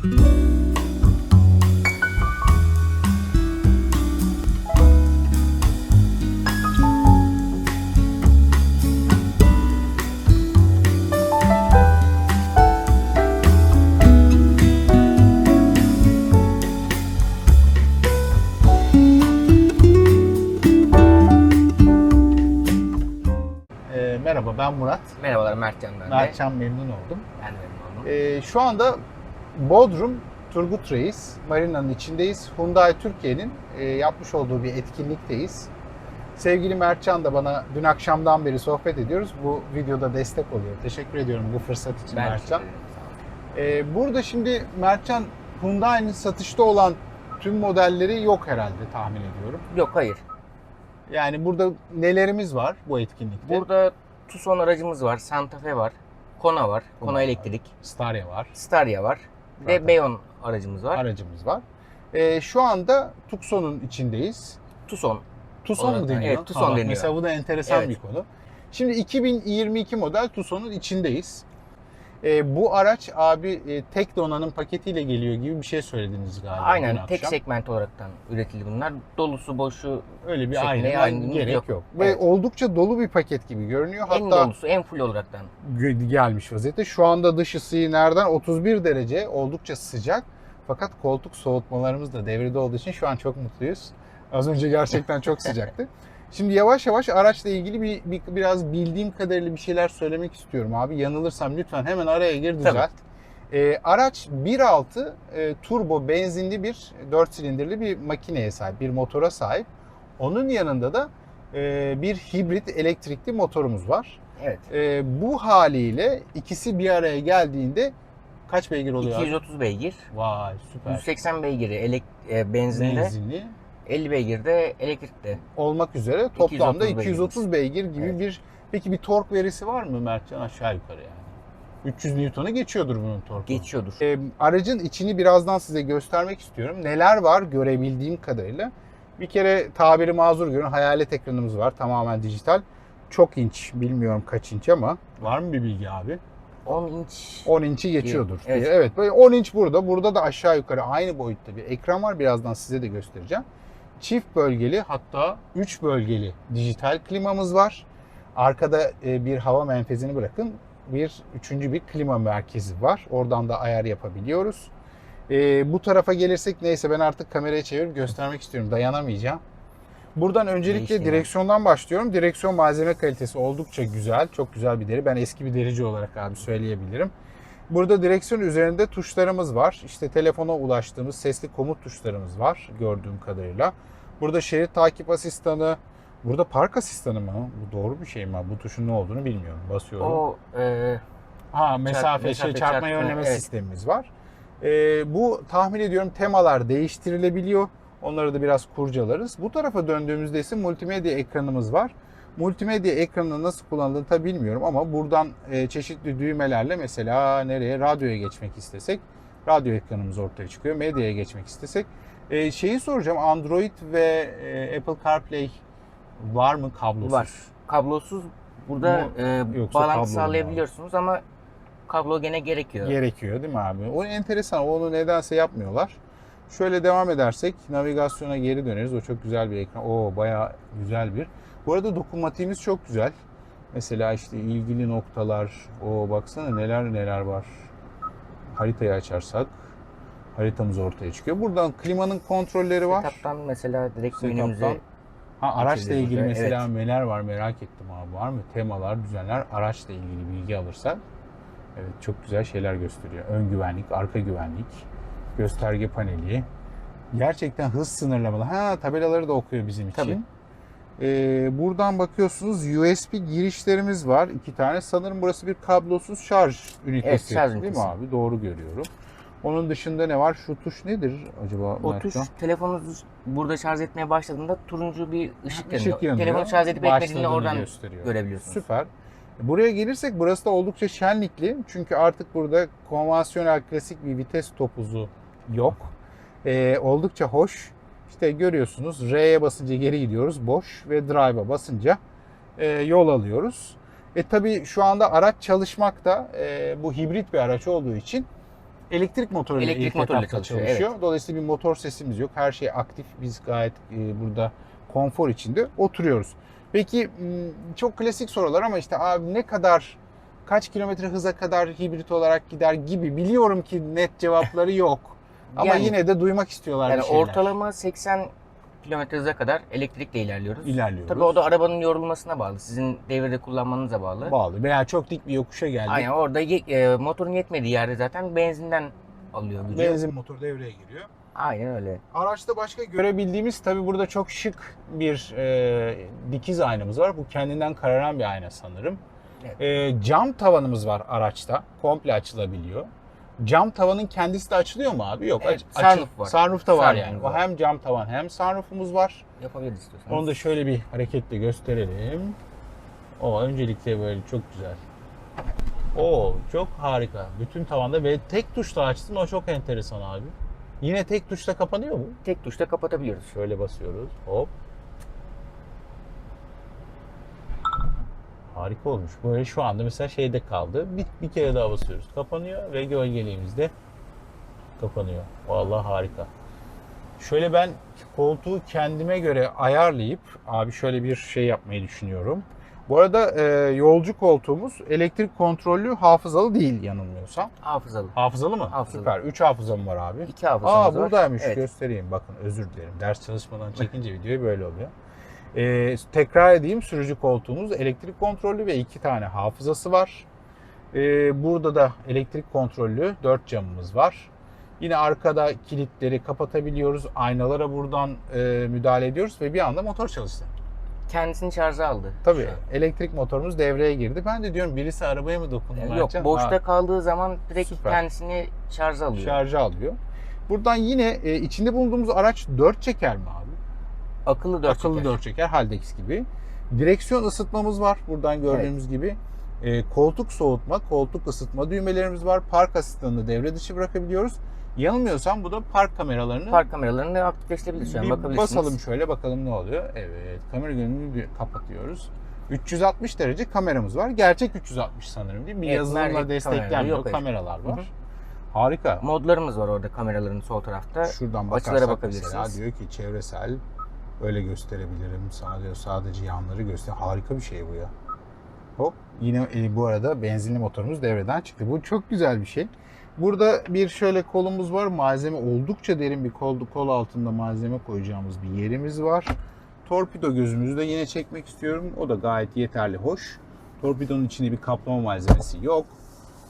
Ee, merhaba ben Murat. Merhabalar Mertcan ben de. Mertcan memnun oldum. Ben de memnun oldum. Ee, şu anda Bodrum Turgut Reis Marina'nın içindeyiz. Hyundai Türkiye'nin e, yapmış olduğu bir etkinlikteyiz. Sevgili Mertcan da bana dün akşamdan beri sohbet ediyoruz. Bu videoda destek oluyor. Teşekkür ediyorum bu fırsat için ben Mertcan. Ee, burada şimdi Mertcan Hyundai'nin satışta olan tüm modelleri yok herhalde tahmin ediyorum. Yok hayır. Yani burada nelerimiz var bu etkinlikte? Burada Tucson aracımız var, Santa Fe var, Kona var, Kona Kona var. elektrik, Staria var. Staria var. Ve Beyon aracımız var. aracımız var. Ee, şu anda Tucson'un içindeyiz. Tucson. Tucson mu deniyor? evet, Tucson deniyor. Mesela bu da enteresan Evet. bir konu. Şimdi 2022 model Tucson'un içindeyiz. Ee, bu araç abi e, tek donanım paketiyle geliyor gibi bir şey söylediniz galiba. Aynen tek akşam. segment olaraktan üretildi bunlar. Dolusu boşu Öyle bir aynen ayrımımız gerek yok. yok. Ve Evet. oldukça dolu bir paket gibi görünüyor. en Hatta dolusu en full olaraktan. gelmiş vaziyette. Şu anda dış ısıyı nereden? 31 derece oldukça sıcak. Fakat koltuk soğutmalarımız da devrede olduğu için şu an çok mutluyuz. Az önce gerçekten çok sıcaktı. Şimdi yavaş yavaş araçla ilgili bir, bir- biraz bildiğim kadarıyla bir şeyler söylemek istiyorum abi. Yanılırsam lütfen hemen araya gir düzelt. Ee, araç 1.6 e, turbo benzinli bir 4 silindirli bir makineye sahip, bir motora sahip. Onun yanında da e, bir hibrit elektrikli motorumuz var. Evet. E, bu haliyle ikisi bir araya geldiğinde kaç beygir oluyor? abi? 230 beygir, Vay süper. 180 beygiri elek, e, benzinli, Benzinli 50 beygir de elektrikli. olmak üzere toplamda 230 230 beygir gibi Evet. bir peki bir tork verisi var mı Mertcan aşağı yukarı yani? 300 Newton'a geçiyordur bunun torku. Geçiyordur. E, aracın içini birazdan size göstermek istiyorum. Neler var görebildiğim kadarıyla. Bir kere tabiri mazur görün hayalet ekranımız var tamamen dijital. Çok inç bilmiyorum kaç inç ama var mı bir bilgi abi? 10 inç 10 inç'i geçiyordur Evet. diye. Evet böyle 10 inç burada. Burada da aşağı yukarı aynı boyutta bir ekran var. Birazdan size de göstereceğim. Çift bölgeli hatta 3 bölgeli dijital klimamız var. Arkada e, bir hava menfezini bırakın. Bir üçüncü bir klima merkezi var. Oradan da ayar yapabiliyoruz. E, bu tarafa gelirsek neyse ben artık kamerayı çevirip göstermek istiyorum. Dayanamayacağım. Buradan öncelikle Değişti. direksiyondan başlıyorum. Direksiyon malzeme kalitesi oldukça güzel. Çok güzel bir deri. Ben eski bir derici olarak abi söyleyebilirim. Burada direksiyon üzerinde tuşlarımız var. İşte telefona ulaştığımız sesli komut tuşlarımız var gördüğüm kadarıyla. Burada şerit takip asistanı, burada park asistanı mı? Bu doğru bir şey mi? Bu tuşun ne olduğunu bilmiyorum. Basıyorum. O e, Ha mesafe, mesafe şey, çarpma çarpma, önleme evet. sistemimiz var. Ee, bu tahmin ediyorum temalar değiştirilebiliyor. Onları da biraz kurcalarız. Bu tarafa döndüğümüzde ise multimedya ekranımız var. Multimedya ekranını nasıl kullanıldığını tabi bilmiyorum ama buradan e, çeşitli düğmelerle mesela nereye radyoya geçmek istesek radyo ekranımız ortaya çıkıyor. Medyaya geçmek istesek. E, şeyi soracağım Android ve e, Apple CarPlay var mı kablosuz? var. Kablosuz burada Bu- e, bağlantı sağlayabiliyorsunuz ama kablo gene gerekiyor. Gerekiyor değil mi abi? O enteresan. Onu nedense yapmıyorlar. Şöyle devam edersek navigasyona geri döneriz. O çok güzel bir ekran. Oo bayağı güzel bir. Bu arada dokunmatiğimiz çok güzel. Mesela işte ilgili noktalar. O baksana neler neler var. Haritayı açarsak haritamız ortaya çıkıyor. Buradan klimanın kontrolleri var. Setup'tan mesela direkt menümüze Ha, araçla ilgili mesela evet. neler var merak ettim abi. Var mı temalar, düzenler, araçla ilgili bilgi alırsak evet çok güzel şeyler gösteriyor. Ön güvenlik, arka güvenlik, gösterge paneli. Gerçekten hız sınırlamalı. Ha tabelaları da okuyor bizim için. Tabii. Ee, buradan bakıyorsunuz USB girişlerimiz var. iki tane. Sanırım burası bir kablosuz şarj ünitesi. şarj Değil mi ünitesi. abi? Doğru görüyorum. Onun dışında ne var? Şu tuş nedir acaba? o Mertcan? tuş telefonunuzu burada şarj etmeye başladığında turuncu bir ışık yanıyor. Işık yanıyor. Telefonu şarj edip etmediğini oradan gösteriyor. görebiliyorsunuz. Süper. Buraya gelirsek burası da oldukça şenlikli. Çünkü artık burada konvansiyonel klasik bir vites topuzu yok. Ee, oldukça hoş. İşte görüyorsunuz R'ye basınca geri gidiyoruz boş ve Drive'a basınca e, yol alıyoruz. E tabi şu anda araç çalışmakta. E, bu hibrit bir araç olduğu için elektrik motoruyla Elektrik motoruyla çalışıyor, çalışıyor. Dolayısıyla bir motor sesimiz yok. Her şey aktif. Biz gayet e, burada konfor içinde oturuyoruz. Peki çok klasik sorular ama işte abi ne kadar kaç kilometre hıza kadar hibrit olarak gider gibi biliyorum ki net cevapları yok. Ama Yani- yine de duymak istiyorlar Yani bir şeyler. ortalama 80 km hıza kadar elektrikle ilerliyoruz. ilerliyoruz. Tabii o da arabanın yorulmasına bağlı. Sizin devirde kullanmanıza bağlı. bağlı. Veya çok dik bir yokuşa geldik. Aynen orada ye- e, motorun yetmediği yerde zaten benzinden alıyor gücü. Benzin motor devreye giriyor. Aynen öyle. Araçta başka görebildiğimiz tabii burada çok şık bir e, dikiz aynamız var. Bu kendinden kararan bir ayna sanırım. Evet. E, cam tavanımız var araçta. Komple açılabiliyor. Cam tavanın kendisi de açılıyor mu abi? Yok. Evet, aç- sunroof var. Sunroof da var yani. Var. hem cam tavan hem sunroofumuz var. Yapabiliriz istiyorsanız. Onu da şöyle bir hareketle gösterelim. O öncelikle böyle çok güzel. Oo çok harika. Bütün tavanda ve tek tuşla açtın o çok enteresan abi. Yine tek tuşla kapanıyor mu? Tek tuşla kapatabiliyoruz. Şöyle basıyoruz. Hop. Harika olmuş. Böyle şu anda mesela şeyde kaldı. Bir, bir kere daha basıyoruz. Kapanıyor ve gölgeliğimizde kapanıyor. Vallahi harika. Şöyle ben koltuğu kendime göre ayarlayıp abi şöyle bir şey yapmayı düşünüyorum. Bu arada e, yolcu koltuğumuz elektrik kontrollü hafızalı değil yanılmıyorsam. Hafızalı. Hafızalı mı? Hafızalı. Süper. 3 hafızam var abi. İki hafızamız Aa var. buradaymış. Evet. Göstereyim. Bakın özür dilerim. Ders çalışmadan çekince videoyu böyle oluyor. Ee, tekrar edeyim. Sürücü koltuğumuz elektrik kontrollü ve iki tane hafızası var. Ee, burada da elektrik kontrollü dört camımız var. Yine arkada kilitleri kapatabiliyoruz. Aynalara buradan e, müdahale ediyoruz ve bir anda motor çalıştı. Kendisini şarja aldı. Tabii elektrik motorumuz devreye girdi. Ben de diyorum birisi arabaya mı dokundu? Yani yok boşta Ha, kaldığı zaman direkt Süper. kendisini şarja alıyor. şarjı alıyor. Buradan yine e, içinde bulunduğumuz araç dört çeker mi abi? Akıllı dört akıllı çeker. dört çeker Haldex gibi. Direksiyon ısıtmamız var buradan gördüğümüz gibi. E, koltuk soğutma, koltuk ısıtma düğmelerimiz var. Park asistanını devre dışı bırakabiliyoruz. Yanılmıyorsam bu da park kameralarını Park kameralarını da aktifleştirebiliriz şu an bir bakabilirsiniz. basalım şöyle bakalım ne oluyor. Evet kamera görünümünü kapatıyoruz. 360 derece kameramız var. Gerçek 360 sanırım değil mi? Bir Evet, yazılımla desteklenmiyor yok, evet. kameralar var. Hı hı. Harika. Modlarımız var orada kameraların sol tarafta. Şuradan açılara bakarsak bakabilirsiniz. mesela diyor ki çevresel öyle gösterebilirim. Diyor sadece yanları göster. Harika bir şey bu ya. Hop yine e, bu arada benzinli motorumuz devreden çıktı. Bu çok güzel bir şey. Burada bir şöyle kolumuz var. Malzeme oldukça derin bir kol, kol altında malzeme koyacağımız bir yerimiz var. Torpido gözümüzü de yine çekmek istiyorum. O da gayet yeterli, hoş. Torpidonun içinde bir kaplama malzemesi yok.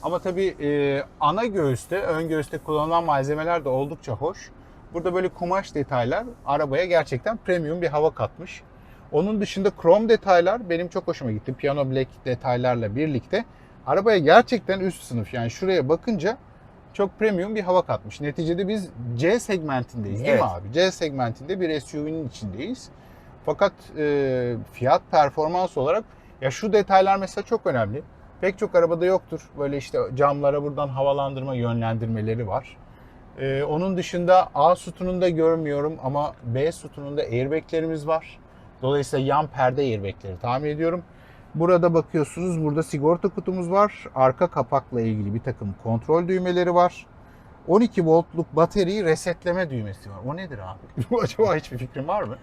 Ama tabii e, ana göğüste, ön göğüste kullanılan malzemeler de oldukça hoş. Burada böyle kumaş detaylar arabaya gerçekten premium bir hava katmış. Onun dışında krom detaylar benim çok hoşuma gitti. Piano black detaylarla birlikte arabaya gerçekten üst sınıf. Yani şuraya bakınca çok premium bir hava katmış. Neticede biz C segmentindeyiz değil mi Evet. abi? C segmentinde bir SUV'nin içindeyiz. Fakat e, fiyat performans olarak ya şu detaylar mesela çok önemli. Pek çok arabada yoktur. Böyle işte camlara buradan havalandırma yönlendirmeleri var. Ee, onun dışında A sütununda görmüyorum ama B sütununda airbaglerimiz var. Dolayısıyla yan perde airbagleri tahmin ediyorum. Burada bakıyorsunuz burada sigorta kutumuz var. Arka kapakla ilgili bir takım kontrol düğmeleri var. 12 voltluk bateriyi resetleme düğmesi var. O nedir abi? Acaba hiçbir fikrin var mı?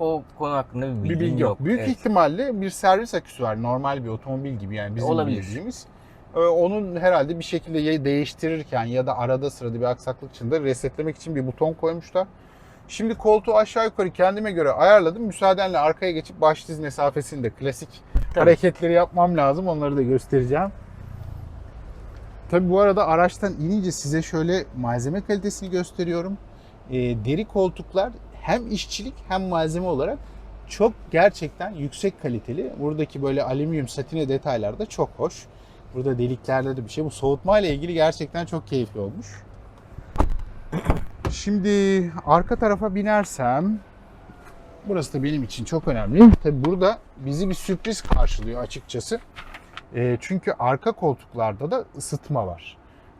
O konu hakkında bir Bir bilgim bilgi yok. Büyük Evet. ihtimalle bir servis aküsü var. Normal bir otomobil gibi yani bizim Olabilir. bildiğimiz. Ee, Onun herhalde bir şekilde değiştirirken ya da arada sırada bir aksaklık içinde resetlemek için bir buton koymuşlar. Şimdi koltuğu aşağı yukarı kendime göre ayarladım. Müsaadenle arkaya geçip baş diz mesafesinde klasik Tabii. hareketleri yapmam lazım. Onları da göstereceğim. Tabi bu arada araçtan inince size şöyle malzeme kalitesini gösteriyorum. Ee, deri koltuklar hem işçilik hem malzeme olarak çok gerçekten yüksek kaliteli. Buradaki böyle alüminyum satine detaylar da çok hoş. Burada deliklerde de bir şey. Bu soğutma ile ilgili gerçekten çok keyifli olmuş. Şimdi arka tarafa binersem burası da benim için çok önemli. Tabi burada bizi bir sürpriz karşılıyor açıkçası. E, çünkü arka koltuklarda da ısıtma var.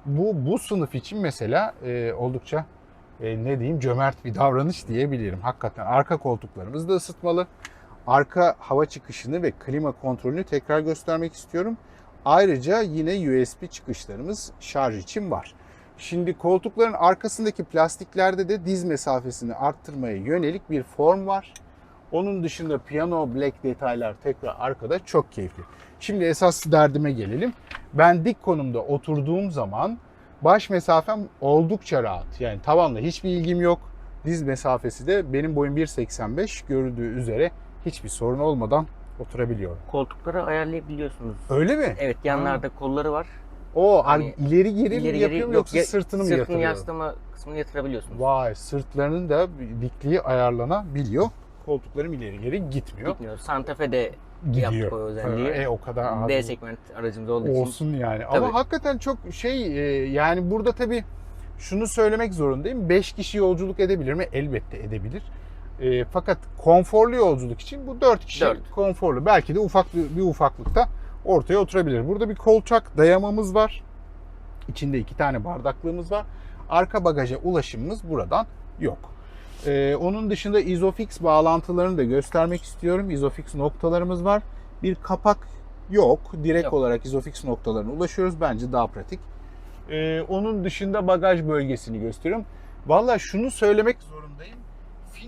Bu bu sınıf için mesela e, oldukça e, ne diyeyim cömert bir davranış diyebilirim. Hakikaten arka koltuklarımız da ısıtmalı. Arka hava çıkışını ve klima kontrolünü tekrar göstermek istiyorum. Ayrıca yine USB çıkışlarımız şarj için var. Şimdi koltukların arkasındaki plastiklerde de diz mesafesini arttırmaya yönelik bir form var. Onun dışında piyano black detaylar tekrar arkada çok keyifli. Şimdi esas derdime gelelim. Ben dik konumda oturduğum zaman baş mesafem oldukça rahat. Yani tavanla hiçbir ilgim yok. Diz mesafesi de benim boyum 1.85 görüldüğü üzere hiçbir sorun olmadan oturabiliyorum. Koltukları ayarlayabiliyorsunuz. Öyle mi? Evet yanlarda kolları var. O Hani ileri geri mi İleri yapıyorum geri yoksa ya- sırtını mı Sırtını yatırıyorum? yaslama kısmını yatırabiliyorsunuz. Vay sırtlarının da dikliği ayarlanabiliyor. Koltuklarım ileri geri gitmiyor. Gitmiyor. Santa Fe'de Gidiyor. yaptık o özelliği. E, o kadar abi. B segment aracımız olduğu için. Olsun yani. Tabii. Ama hakikaten çok şey e, yani burada tabii şunu söylemek zorundayım. 5 kişi yolculuk edebilir mi? Elbette edebilir. E, fakat konforlu yolculuk için bu 4 kişi Dört. konforlu. Belki de ufak bir, bir ufaklıkta ortaya oturabilir. Burada bir kolçak dayamamız var. İçinde iki tane bardaklığımız var. Arka bagaja ulaşımımız buradan yok. Ee, onun dışında Isofix bağlantılarını da göstermek istiyorum. Isofix noktalarımız var. Bir kapak yok. Direkt Yok. olarak Isofix noktalarına ulaşıyoruz. Bence daha pratik. Ee, onun dışında bagaj bölgesini gösteriyorum. Valla şunu söylemek zorundayım.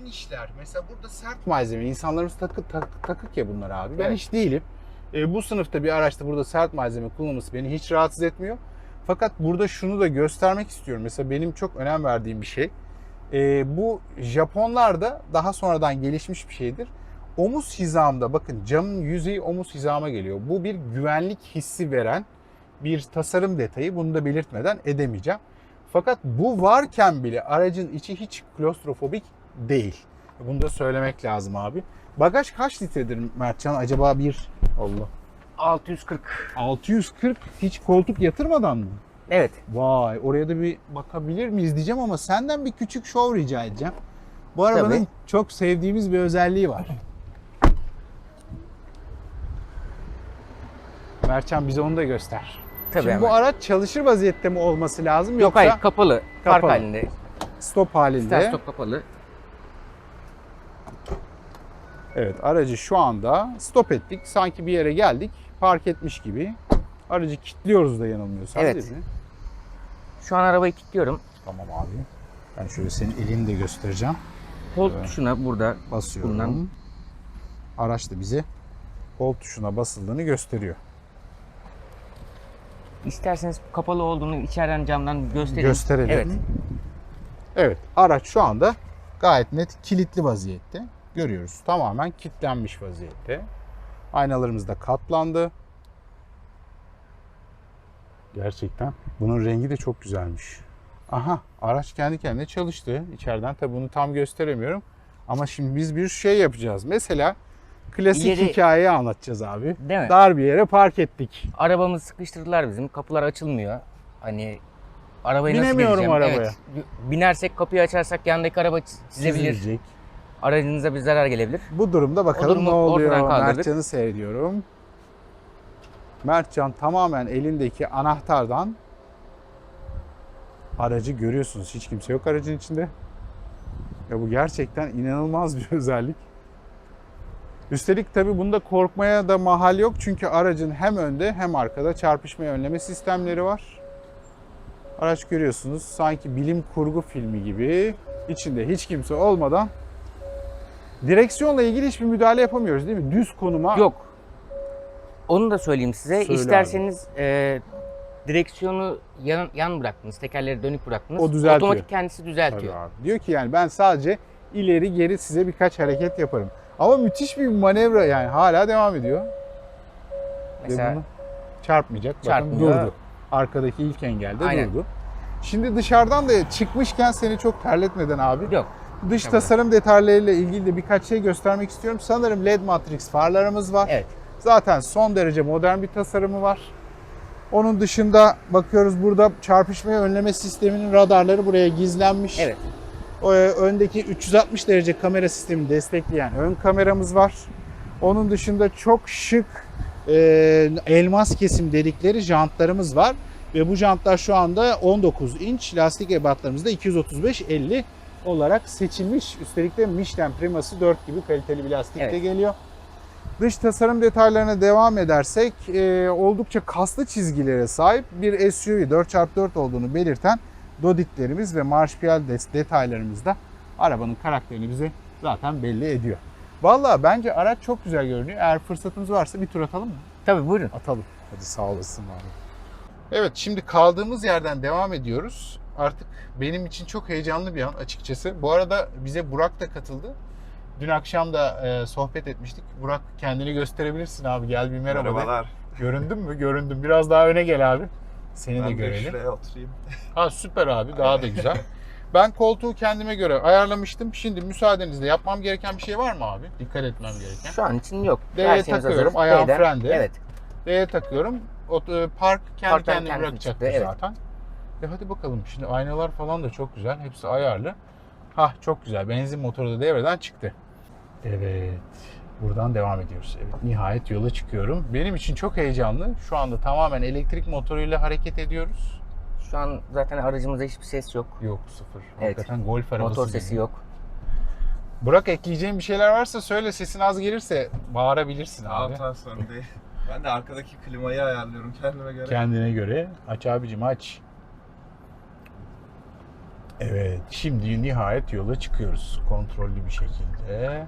Finişler mesela burada sert malzeme. İnsanlarımız takı, tak- takık ya bunlar abi. Ben Evet. hiç değilim. Ee, bu sınıfta bir araçta burada sert malzeme kullanılması beni hiç rahatsız etmiyor. Fakat burada şunu da göstermek istiyorum. Mesela benim çok önem verdiğim bir şey. Ee, bu Japonlarda daha sonradan gelişmiş bir şeydir. Omuz hizamda bakın camın yüzeyi omuz hizama geliyor. Bu bir güvenlik hissi veren bir tasarım detayı. Bunu da belirtmeden edemeyeceğim. Fakat bu varken bile aracın içi hiç klostrofobik değil. Bunu da söylemek lazım abi. Bagaj kaç litredir Mertcan? Acaba bir Allah 640. 640 hiç koltuk yatırmadan mı? Evet. Vay oraya da bir bakabilir miyiz diyeceğim ama senden bir küçük şov rica edeceğim. Bu arabanın Tabii. çok sevdiğimiz bir özelliği var. Mertcan bize onu da göster. Tabii Şimdi hemen. bu araç çalışır vaziyette mi olması lazım Yok yoksa hayır kapalı. Park Kapalı. halinde. stop halinde? Start stop kapalı. Evet aracı şu anda stop ettik. Sanki bir yere geldik. Park etmiş gibi. Aracı kilitliyoruz da yanılmıyorsam Evet. değil mi? Şu an arabayı kilitliyorum. Tamam abi. Ben şöyle senin elini de göstereceğim. Hold Evet. tuşuna burada Basıyorum. Bundan- Araç da bize kol tuşuna basıldığını gösteriyor. isterseniz kapalı olduğunu içeriden camdan göstereyim. Gösterelim. Evet. Evet. Araç şu anda gayet net kilitli vaziyette. Görüyoruz. Tamamen kilitlenmiş vaziyette. Aynalarımız da katlandı. Gerçekten. Bunun rengi de çok güzelmiş. Aha araç kendi kendine çalıştı. İçeriden tabi bunu tam gösteremiyorum. Ama şimdi biz bir şey yapacağız. Mesela klasik İleri- hikayeyi anlatacağız abi. Değil mi? Dar bir yere park ettik. Arabamızı sıkıştırdılar bizim. Kapılar açılmıyor. Hani arabayı nasıl Binemiyorum gezeceğim? arabaya. Evet. Binersek kapıyı açarsak yandaki araba çiz- çizebilir. Çizilecek. Aracınıza bir zarar gelebilir. Bu durumda bakalım durumu ne oluyor. ortadan kaldırdık. Mertcan'ı seyrediyorum. Mertcan tamamen elindeki anahtardan aracı görüyorsunuz. Hiç kimse yok aracın içinde. Ya bu gerçekten inanılmaz bir özellik. Üstelik tabii bunda korkmaya da mahal yok. Çünkü aracın hem önde hem arkada çarpışma önleme sistemleri var. Araç görüyorsunuz sanki bilim kurgu filmi gibi içinde hiç kimse olmadan Direksiyonla ilgili hiçbir müdahale yapamıyoruz değil mi? Düz konuma Yok. Onu da söyleyeyim size. Söyle İsterseniz e, direksiyonu yan, yan bıraktınız. Tekerleri dönük bıraktınız. O düzeltiyor. Otomatik kendisi düzeltiyor. Tabii abi. Diyor ki yani ben sadece ileri geri size birkaç hareket yaparım. Ama müthiş bir manevra yani hala devam ediyor. Ve Mesela bunu çarpmayacak. Bakın Çarpmıyor. durdu. Arkadaki ilk engelde Aynen. durdu. Şimdi dışarıdan da çıkmışken seni çok terletmeden abi. yok. Dış Tabii. tasarım detaylarıyla ilgili de birkaç şey göstermek istiyorum. Sanırım LED matrix farlarımız var. Evet. Zaten son derece modern bir tasarımı var. Onun dışında bakıyoruz burada çarpışmayı önleme sisteminin radarları buraya gizlenmiş. Evet. O, e, öndeki 360 derece kamera sistemini destekleyen ön kameramız var. Onun dışında çok şık e, elmas kesim dedikleri jantlarımız var. Ve bu jantlar şu anda 19 inç lastik ebatlarımızda 235-50 olarak seçilmiş. Üstelik de Michelin Priması 4 gibi kaliteli bir lastik de Evet. geliyor. Dış tasarım detaylarına devam edersek e, oldukça kaslı çizgilere sahip bir SUV 4x4 olduğunu belirten doditlerimiz ve marşpiyel detaylarımız da arabanın karakterini bize zaten belli ediyor. Vallahi bence araç çok güzel görünüyor. Eğer fırsatımız varsa bir tur atalım mı? Tabii buyurun. Atalım. Hadi sağ olasın abi. Evet şimdi kaldığımız yerden devam ediyoruz. Artık benim için çok heyecanlı bir an açıkçası. Bu arada bize Burak da katıldı. Dün akşam da e, sohbet etmiştik. Burak kendini gösterebilirsin abi. Gel bir merhaba de. Merhabalar. Göründün mü? Göründüm. Biraz daha öne gel abi. Seni de Ben de görelim. şuraya oturayım. Ha süper abi. Daha da güzel. Ben koltuğu kendime göre ayarlamıştım. Şimdi müsaadenizle yapmam gereken bir şey var mı abi? Dikkat etmem gereken. Şu an için yok. D'ye takıyorum, hazır. ayağım D'den- frende. Evet. D'ye takıyorum. O, e, park kendi Parktan bırakacaktır çıktı, evet. zaten. E hadi bakalım. Şimdi aynalar falan da çok güzel. Hepsi ayarlı. Hah çok güzel. Benzin motoru da devreden çıktı. Evet. Buradan devam ediyoruz. Evet. Nihayet yola çıkıyorum. Benim için çok heyecanlı. Şu anda tamamen elektrik motoruyla hareket ediyoruz. Şu an zaten aracımızda hiçbir ses yok. Yok sıfır. Evet. Hakikaten golf arabası Motor gibi. sesi yok. Burak ekleyeceğin bir şeyler varsa söyle. Sesin az gelirse bağırabilirsin abi. Tamam sorun değil. Ben de arkadaki klimayı ayarlıyorum kendime göre. Kendine göre. Aç abicim aç. Evet. Şimdi nihayet yola çıkıyoruz. Kontrollü bir şekilde.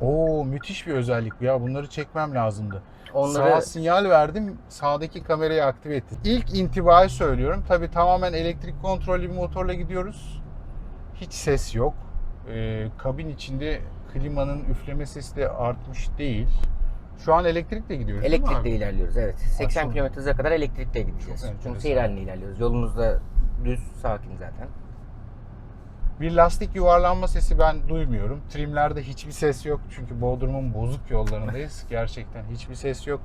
Oo müthiş bir özellik bu ya. Bunları çekmem lazımdı. Onları Sağa sinyal verdim. Sağdaki kamerayı aktive ettim. İlk intibayı söylüyorum. Tabii tamamen elektrik kontrollü bir motorla gidiyoruz. Hiç ses yok. Ee, kabin içinde klimanın üfleme sesi de artmış değil. Şu an elektrikle gidiyoruz değil elektrikle abi? ilerliyoruz. Evet. 80 çok- km hıza kadar elektrikle gideceğiz. Çok. Çünkü seyir halinde ilerliyoruz. Yolumuzda düz, sakin zaten. Bir lastik yuvarlanma sesi ben duymuyorum. Trimlerde hiçbir ses yok. Çünkü Bodrum'un bozuk yollarındayız. Gerçekten hiçbir ses yok.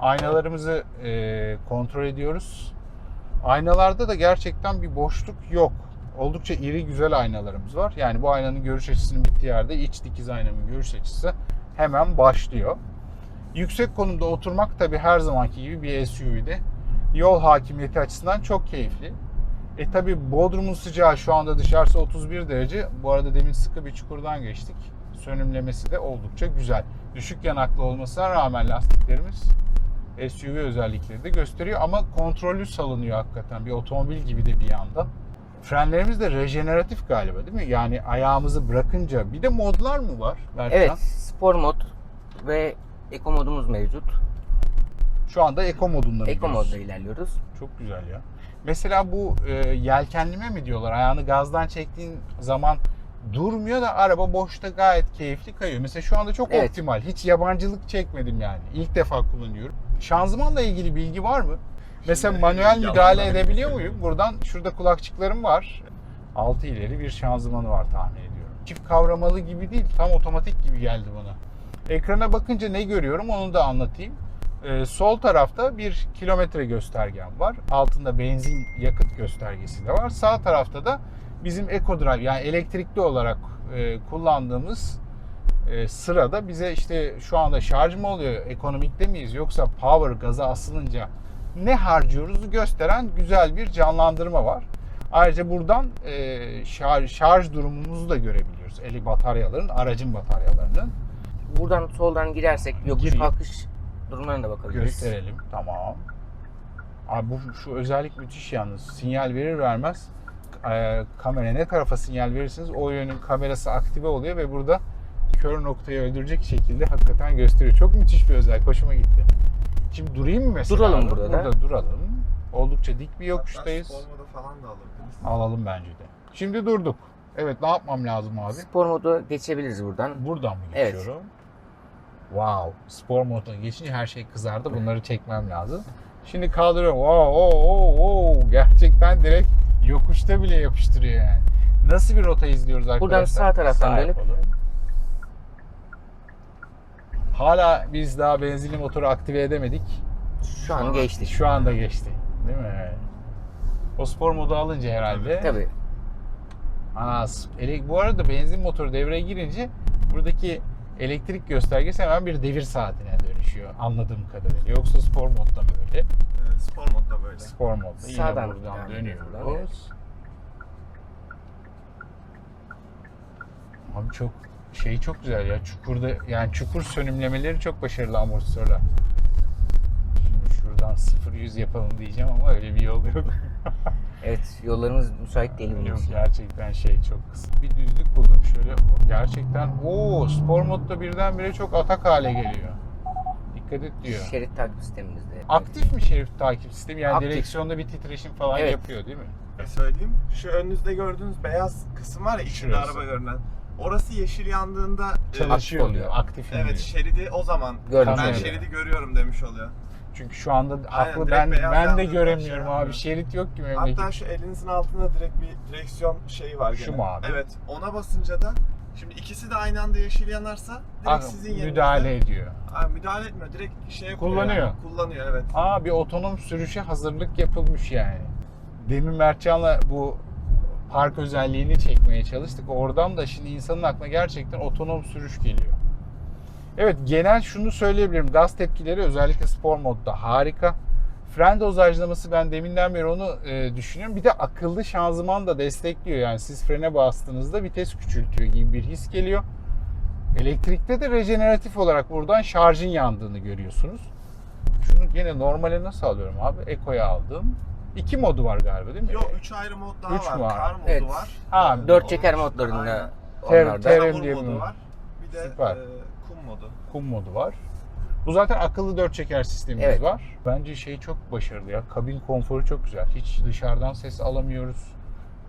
Aynalarımızı e, kontrol ediyoruz. Aynalarda da gerçekten bir boşluk yok. Oldukça iri güzel aynalarımız var. Yani bu aynanın görüş açısının bittiği yerde iç dikiz aynanın görüş açısı hemen başlıyor. Yüksek konumda oturmak tabii her zamanki gibi bir SUV'de yol hakimiyeti açısından çok keyifli. E tabi Bodrum'un sıcağı şu anda dışarısı 31 derece. Bu arada demin sıkı bir çukurdan geçtik. Sönümlemesi de oldukça güzel. Düşük yanaklı olmasına rağmen lastiklerimiz SUV özellikleri de gösteriyor ama kontrollü salınıyor hakikaten. Bir otomobil gibi de bir yandan. Frenlerimiz de rejeneratif galiba değil mi? Yani ayağımızı bırakınca bir de modlar mı var? Berkcan? Evet. Spor mod ve Eco modumuz mevcut. Şu anda Eco modunda mı gidiyoruz? modda ilerliyoruz. Çok güzel ya. Mesela bu e, yelkenlime mi diyorlar? Ayağını gazdan çektiğin zaman durmuyor da araba boşta gayet keyifli kayıyor. Mesela şu anda çok Evet. optimal. Hiç yabancılık çekmedim yani. İlk defa kullanıyorum. Şanzımanla ilgili bilgi var mı? Mesela Şimdi manuel yalan müdahale edebiliyor muyum? Buradan şurada kulakçıklarım var. Altı ileri bir şanzımanı var tahmin ediyorum. Çift kavramalı gibi değil. Tam otomatik gibi geldi bana. Ekrana bakınca ne görüyorum onu da anlatayım. Ee, sol tarafta bir kilometre göstergem var. Altında benzin yakıt göstergesi de var. Sağ tarafta da bizim EcoDrive yani elektrikli olarak e, kullandığımız e, sırada bize işte şu anda şarj mı oluyor, ekonomikte miyiz yoksa power gaza asılınca ne harcıyoruzu gösteren güzel bir canlandırma var. Ayrıca buradan e, şarj, şarj durumumuzu da görebiliyoruz. Eli bataryaların, aracın bataryalarının. Buradan soldan girersek yokuş Gireyim. kalkış durumlarına da bakabiliriz. Gösterelim. Tamam. Abi bu şu özellik müthiş yalnız. Sinyal verir vermez e, kamera ne tarafa sinyal verirseniz o yönün kamerası aktive oluyor ve burada kör noktayı öldürecek şekilde hakikaten gösteriyor. Çok müthiş bir özellik. Hoşuma gitti. Şimdi durayım mı mesela? Duralım burada da. Burada duralım. Oldukça dik bir Hatta yokuştayız. spor modu falan da alabiliriz. Alalım bence de. Şimdi durduk. Evet ne yapmam lazım abi? Spor modu geçebiliriz buradan. Buradan mı Evet. Wow. Spor moduna geçince her şey kızardı. Bunları çekmem lazım. Şimdi kaldırıyorum. Wow, wow, wow, wow. Gerçekten direkt yokuşta bile yapıştırıyor yani. Nasıl bir rota izliyoruz arkadaşlar? Buradan sağ taraftan dönüp-. Hala biz daha benzinli motoru aktive edemedik. Şu an geçti. Şu anda geçti. Değil mi? O spor modu alınca herhalde. Tabii. Ele- bu arada benzin motoru devreye girince buradaki elektrik göstergesi hemen bir devir saatine dönüşüyor anladığım kadarıyla. Yoksa spor modda böyle. Ee, spor modda böyle. Spor modda yine Sağdan buradan devam dönüyoruz. evet. Abi çok şey çok güzel ya. Çukurda yani çukur sönümlemeleri çok başarılı amortisörler. Şimdi şuradan 0-100 yapalım diyeceğim ama öyle bir yol yok. Evet yollarımız müsait değil Yok için. gerçekten şey çok kısa. Bir düzlük buldum şöyle gerçekten o spor modda birdenbire çok atak hale geliyor. Dikkat et diyor. Şerit takip sistemimizde. Aktif mi şerit takip sistemi? Yani Aktif. direksiyonda bir titreşim falan Evet. yapıyor değil mi? E söyleyeyim. Şu önünüzde gördüğünüz beyaz kısım var ya içinde Şurası. araba görünen. Orası yeşil yandığında e, Çalışıyor oluyor. Aktif Evet şeridi o zaman Gördüm ben şeridi görüyorum demiş oluyor. Çünkü şu anda haklı ben ben de göremiyorum şey abi. Şerit yok ki memleket. Hatta şu elinizin altında direkt bir direksiyon şeyi var Şu gene. mu abi? Evet. Ona basınca da şimdi ikisi de aynı anda yeşil yanarsa direkt Abi, sizin yerinizde müdahale ediyor. Aa, müdahale etmiyor. Direkt şey. Kullanıyor. yani. Kullanıyor evet. Aa bir otonom sürüşe hazırlık yapılmış yani. Demin Mertcan'la bu park özelliğini çekmeye çalıştık. Oradan da şimdi insanın aklına gerçekten otonom sürüş geliyor. Evet genel şunu söyleyebilirim. Gaz tepkileri özellikle spor modda harika. Fren dozajlaması ben deminden beri onu e, düşünüyorum. Bir de akıllı şanzıman da destekliyor. Yani siz frene bastığınızda vites küçültüyor gibi bir his geliyor. Elektrikte de rejeneratif olarak buradan şarjın yandığını görüyorsunuz. Şunu yine normale nasıl alıyorum abi? Eko'ya aldım. İki modu var galiba değil mi? Yok 3 ayrı mod daha Üç var. var? Kar modu Evet. var. Ha, Ee, Dört onun çeker modlarında Aynen. Ter- onlarda. ter- Çamur diye modu var. Bir de Süper. e, modu. kum modu var. Bu zaten akıllı dört çeker sistemimiz Evet. var. Bence şey çok başarılı ya. Kabin konforu çok güzel. Hiç dışarıdan ses alamıyoruz.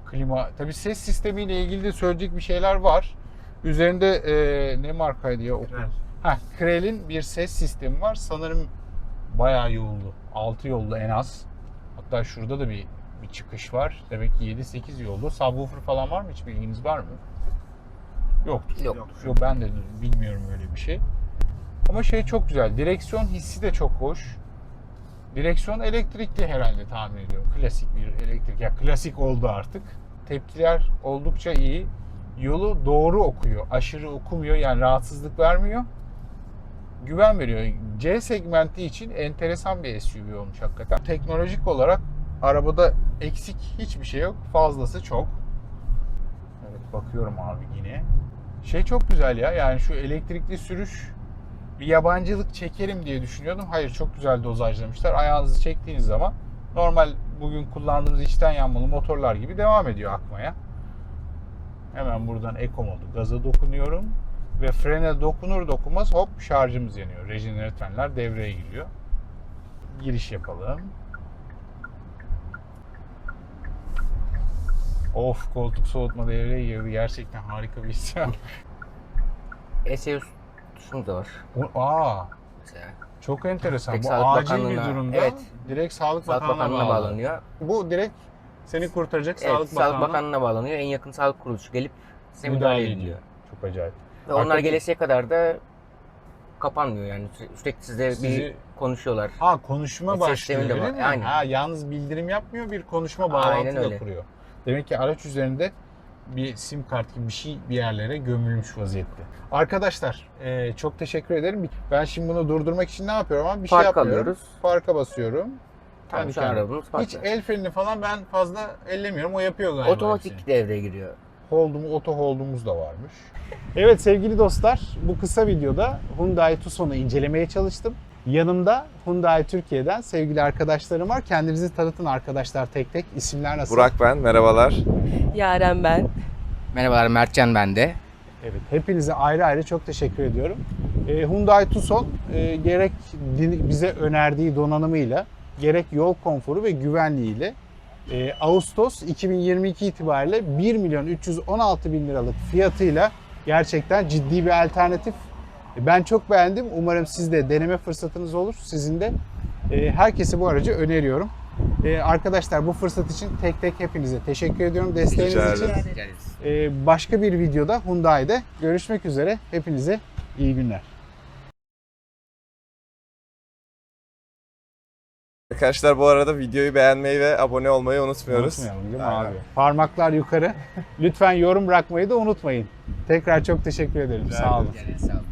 Klima. Tabii ses sistemiyle ilgili de söyleyecek bir şeyler var. Üzerinde e, ne markaydı ya? Krell. Ha, Krell'in bir ses sistemi var. Sanırım bayağı yollu. 6 yollu en az. Hatta şurada da bir bir çıkış var. Demek ki 7-8 yollu. Subwoofer falan var mı? Hiç bilginiz var mı? Yoktur. Yok. Yok. Ben de bilmiyorum öyle bir şey. Ama şey çok güzel. Direksiyon hissi de çok hoş. Direksiyon elektrikli herhalde tahmin ediyorum. Klasik bir elektrik. Ya klasik oldu artık. Tepkiler oldukça iyi. Yolu doğru okuyor. Aşırı okumuyor. Yani rahatsızlık vermiyor. Güven veriyor. C segmenti için enteresan bir SUV olmuş hakikaten. Teknolojik olarak arabada eksik hiçbir şey yok. Fazlası çok. Evet bakıyorum abi yine. Şey çok güzel ya. Yani şu elektrikli sürüş bir yabancılık çekerim diye düşünüyordum. Hayır çok güzel dozajlamışlar. Ayağınızı çektiğiniz zaman normal bugün kullandığımız içten yanmalı motorlar gibi devam ediyor akmaya. Hemen buradan Eco modu gaza dokunuyorum ve frene dokunur dokunmaz hop şarjımız yanıyor. Rejeneratörler devreye giriyor. Giriş yapalım. Of koltuk soğutma devreye girdi. Gerçekten harika bir. SEO tuşumuz da var. O- Aa, Mesela. çok enteresan. Direkt Bu Sağlık acil bir Bakanlığı'na- durumda evet. direkt Sağlık, Sağlık Bakanlığı'na, Bakanlığı'na bağlanıyor. Bu direkt seni kurtaracak Evet, Sağlık, Sağlık Bakanlığı'na bağlanıyor. En yakın sağlık kuruluşu gelip size müdahale müdahale ediyor. ediyor. Çok acayip. Ve onlar Hakikaten- gelesiye kadar da kapanmıyor yani. Sü- Sürekli size Sizi- bir konuşuyorlar. Ha konuşma başlıyor sistemi de öyle var, mi? aynen. Ha yalnız bildirim yapmıyor bir konuşma Aynen bağlantı da öyle. kuruyor. Demek ki araç üzerinde bir sim kart gibi bir şey bir yerlere gömülmüş vaziyette. Arkadaşlar e, çok teşekkür ederim. Ben şimdi bunu durdurmak için ne yapıyorum ama bir şey Park yapmıyorum. alıyoruz. Parka basıyorum. Tamam, Kendi kendine. arabamız Hiç el freni falan ben fazla ellemiyorum. O yapıyor galiba. Otomatik hepsini. devreye giriyor. Hold'um, oto hold'umuz da varmış. Evet sevgili dostlar, bu kısa videoda Hyundai Tucson'u incelemeye çalıştım. Yanımda Hyundai Türkiye'den sevgili arkadaşlarım var. Kendinizi tanıtın arkadaşlar tek tek. İsimler nasıl? Burak ben, merhabalar. Yaren ben. Merhabalar Mertcan ben de. Evet, hepinize ayrı ayrı çok teşekkür ediyorum. E, Hyundai Tucson e, gerek bize önerdiği donanımıyla, gerek yol konforu ve güvenliğiyle e, Ağustos 2022 itibariyle 1 milyon 316 bin liralık fiyatıyla gerçekten ciddi bir alternatif. E, Ben çok beğendim. Umarım siz de deneme fırsatınız olur. Sizin de e, herkese bu aracı öneriyorum. E, arkadaşlar bu fırsat için tek tek hepinize teşekkür ediyorum desteğiniz Rica için. Ee, başka bir videoda Hyundai'de görüşmek üzere. Hepinize iyi günler. Arkadaşlar bu arada videoyu beğenmeyi ve abone olmayı unutmuyoruz. Unutmayalım değil mi Aynen. abi? Parmaklar yukarı. Lütfen yorum bırakmayı da unutmayın. Tekrar çok teşekkür ederim. Rica Sağ olun. Sağ olun.